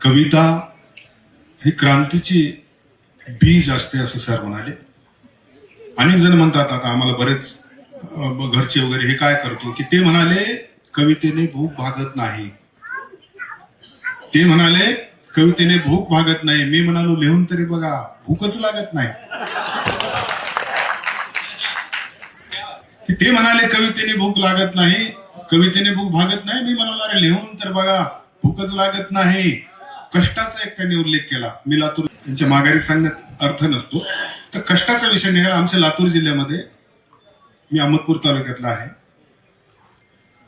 कविता ही क्रांतीची बीज असते असं सर म्हणाले. अनेक जण म्हणतात आता आम्हाला बरेच घरचे वगैरे हे काय करतो की ते म्हणाले कवितेने भूक भागत नाही. ते म्हणाले कवितेने भूक भागत नाही. मी म्हणालो लिहून तरी बघा भूकच लागत नाही. ते म्हणाले कवितेने भूक लागत नाही. कवितेने भूक भागत नाही. मी म्हणालो अरे लिहून तर बघा भूकच लागत नाही. कष्टाचा एक त्यांनी उल्लेख केला. मी लातूर यांच्या माघारी सांगण्यात अर्थ नसतो. तर कष्टाचा विषय निघाला आमच्या लातूर जिल्ह्यामध्ये. मी अहमदपूर तालुक्यातला आहे.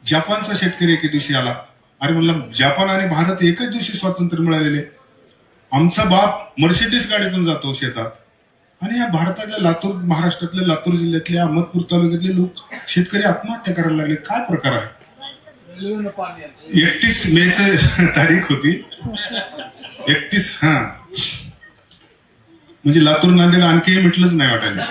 जपानचा शेतकरी एके दिवशी आला. अरे म्हणलं जपान आणि भारत एकच दिवशी स्वातंत्र्य मिळालेले. आमचा बाप मर्सिडीज गाडीतून जातो शेतात. आणि या भारतातल्या लातूर महाराष्ट्रातल्या लातूर जिल्ह्यातले अहमदपूर तालुक्यातले लोक शेतकरी आत्महत्या करायला लागले. काय प्रकार आहे? एकतीस मे तारीख होती. एकतीस हा. म्हणजे लातूर नांदेड आणखी म्हटलंच नाही वाटायला.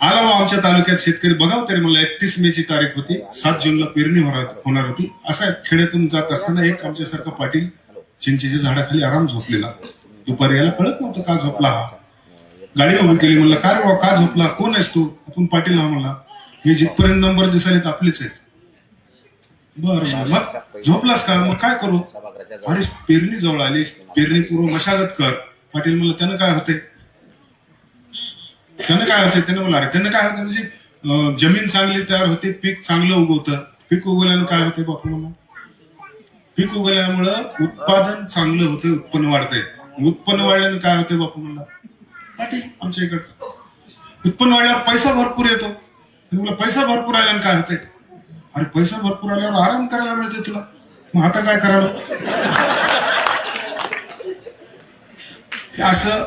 आला मग आमच्या तालुक्यात शेतकरी बघाव तरी मला एकतीस मे ची तारीख होती. सात जूनला पेरणी होणार होणार होती. असा खेड्यातून जात असताना एक आमच्यासारखा पाटील चिंचेच्या झाडाखाली आराम झोपलेला. दुपारी याला कळत नव्हतं का झोपला हा. गाडी उभी केली म्हणलं का रे का झोपला? कोण आहेस तू? आपण पाटील हा म्हणला हे जिथपर्यंत नंबर दिसायला आपलेच आहेत. बरं मग झोपलास का? मग काय करू? अरे पेरणी जवळ आली. पेरणी पूर्व मशागत कर. पाटील म्हणलं त्यानं काय होते त्यानं काय होते त्यानं मला अरे त्यानं काय होतं म्हणजे जमीन चांगली तयार होते पीक चांगलं उगवतं. पीक उगवल्यानं काय होते बापू मला? पीक उगवल्यामुळं उत्पादन चांगलं होते उत्पन्न वाढते उत्पन्न वाढल्यानं काय होते बापू मला? पाटील आमच्या इकडचं. उत्पन्न वाढल्यावर पैसा भरपूर येतो. मला पैसा भरपूर आल्यानं काय होते अरे पैसा भरपूर आल्यावर आराम करायला मिळते तुला. मग आता काय करावं? हे असं